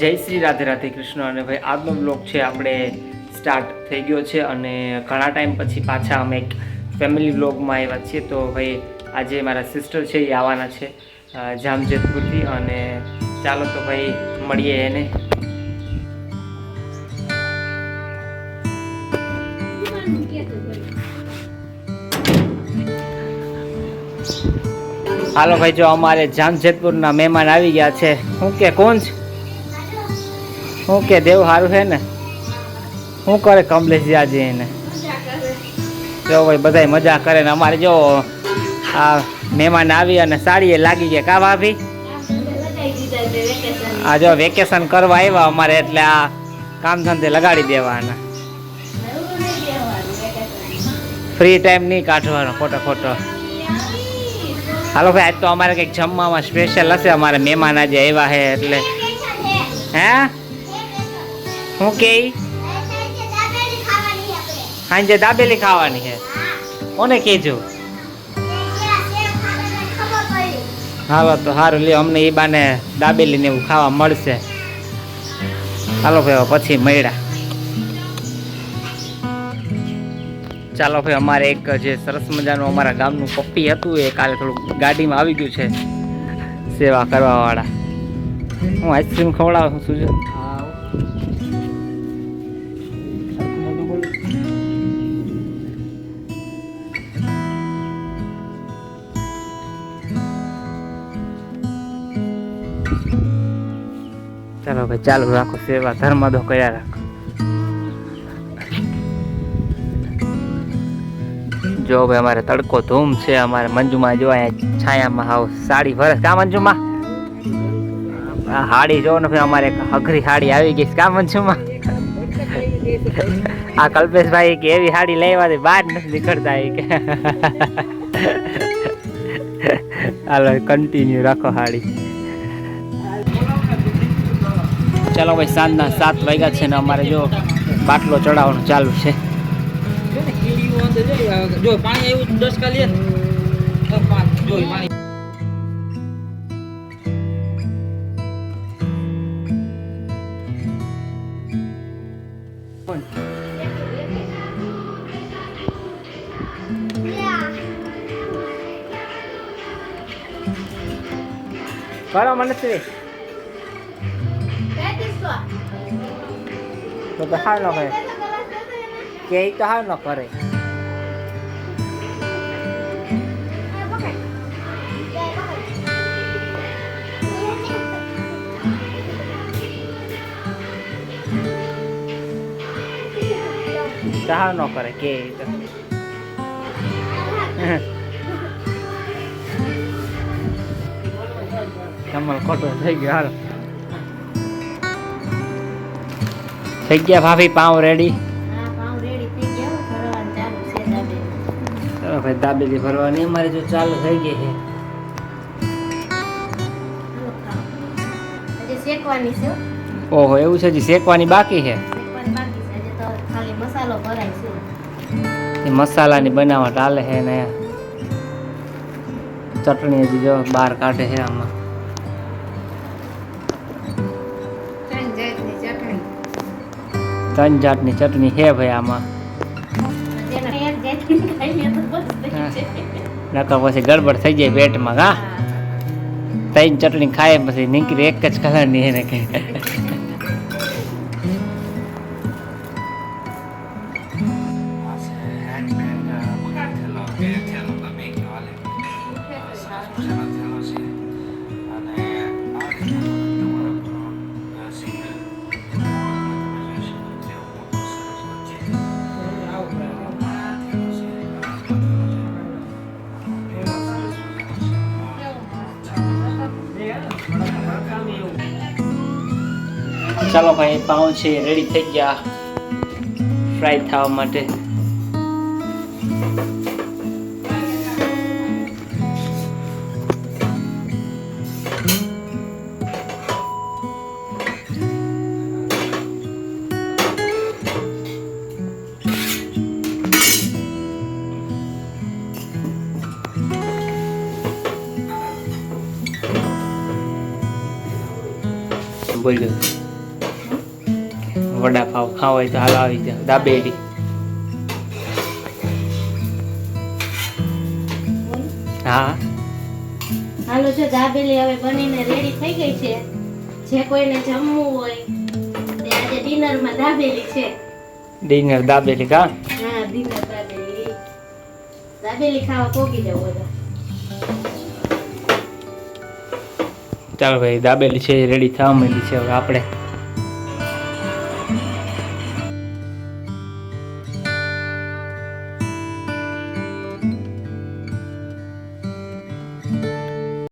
જય શ્રી રાધે રાધે કૃષ્ણ. અને ભાઈ, આજનો બ્લોગ છે આપણે સ્ટાર્ટ થઈ ગયો છે અને ઘણા ટાઈમ પછી પાછા અમે એક ફેમિલી બ્લોગમાં આવ્યા છીએ. તો ભાઈ, આજે મારા સિસ્ટર છે, એ આવવાના છે જામજેતપુરથી. અને ચાલો તો ભાઈ, મળીએ એને. હાલો ભાઈ, જો અમારે જામજેતપુરના મહેમાન આવી ગયા છે. શું કે, કોણ છે? શું કે દેવ સારું છે ને? શું કરે કમલેશજી આજે એને? જો ભાઈ બધાય મજા કરે ને અમારે જો આ મહેમાન આવી અને સાડીએ લાગી ગયા. કા ભાભી? આ જો વેકેશન કરવા આવ્યા અમારે એટલે આ કામ ધંધે લગાડી દેવાના. ફ્રી ટાઈમ નહીં કાઢવાનો ખોટો ખોટો. હાલો ભાઈ, આજ તો અમારે કંઈક જમવામાં સ્પેશિયલ હશે. અમારે મહેમાન આજે આવ્યા છે એટલે. હે? શું કે? સાંજે દાબેલી ખાવાની છે કોને કહેજો હાલો તો સારું લ્યો, અમને એ બાને દાબેલી ને એવું ખાવા મળશે. હાલો ભાઈ પછી મળ્યા. ચાલો ભાઈ, અમારે એક જે સરસ મજાનું અમારા ગામનું પપ્પી હતું, એ કાલે થોડું ગાડીમાં આવી ગયું છે સેવા કરવા વાળા હું આઈસ્ક્રીમ ખવડાવું છું ચાલો ભાઈ, ચાલુ, રાખો સેવા, ધર્મ તો કર્યા રાખો. જો ભાઈ, અમારે તડકો ધૂમ છે, અમારે મંજુમાં જો અહીંયા છાયામાં હાવ સાડી ભરસ કા મંજુમાં? હાડી જો ને અમારે અઘરી હાડી આવી ગઈ કા મંજુમાં? આ કલ્પેશભાઈ કે એવી હાડી લેવાથી બહાર નથી નીકળતા કે. હાલો કન્ટિન્યુ રાખો હાડી. ચાલો ભાઈ સાંજના સાત વાગ્યા છે ને અમારે જો બાટલો ચડાવવાનું ચાલુ છે. જો પાણી આવ્યું દસ કાલી પાણી. તો તો હાલ ન કરે કે તો હાલ ન કરે. હાલ ન કરે કે કમલ ખોટો થઈ ગયો હાલ. થઈ ગયા. ભાભી પાઉં રેડી ચલો ભાઈ દાબેલી ભરવાની અમારે જો ચાલુ થઈ ગઈ છે. ઓહો એવું છે હજી શેકવાની બાકી છે? મસાલાની બનાવટ હાલે છે ને. ચટણી હજી જો બહાર કાઢે છે આમાં. ત્રણ જાતની ચટણી છે ભાઈ આમાં જેને એક જાતની ખાઈએ તો બસ થઈ જાય. નકર પછી ગડબડ થઈ જાય પેટમાં હા હા. ત્રણ ચટણી ખાય પછી નીકળી એક જ કલરની એને કે ચાલો ભાઈ પાઉં છે રેડી થઈ ગયા ફ્રાય થવા માટે બોલ્યો વડાપાવ ખાવ હોય તો હાલ આવી જાવ દાબેલી. હા. હાલો જો દાબેલી હવે બનીને રેડી થઈ ગઈ છે. જે કોઈને જમવું હોય તે આજે ડિનરમાં દાબેલી છે. ડિનર દાબેલી કા? હા ડિનર દાબેલી. દાબેલી ખાવા પોગી જાવ બધા. ચાલો ભાઈ દાબેલી છે રેડી થવા માંડી છે હવે આપણે.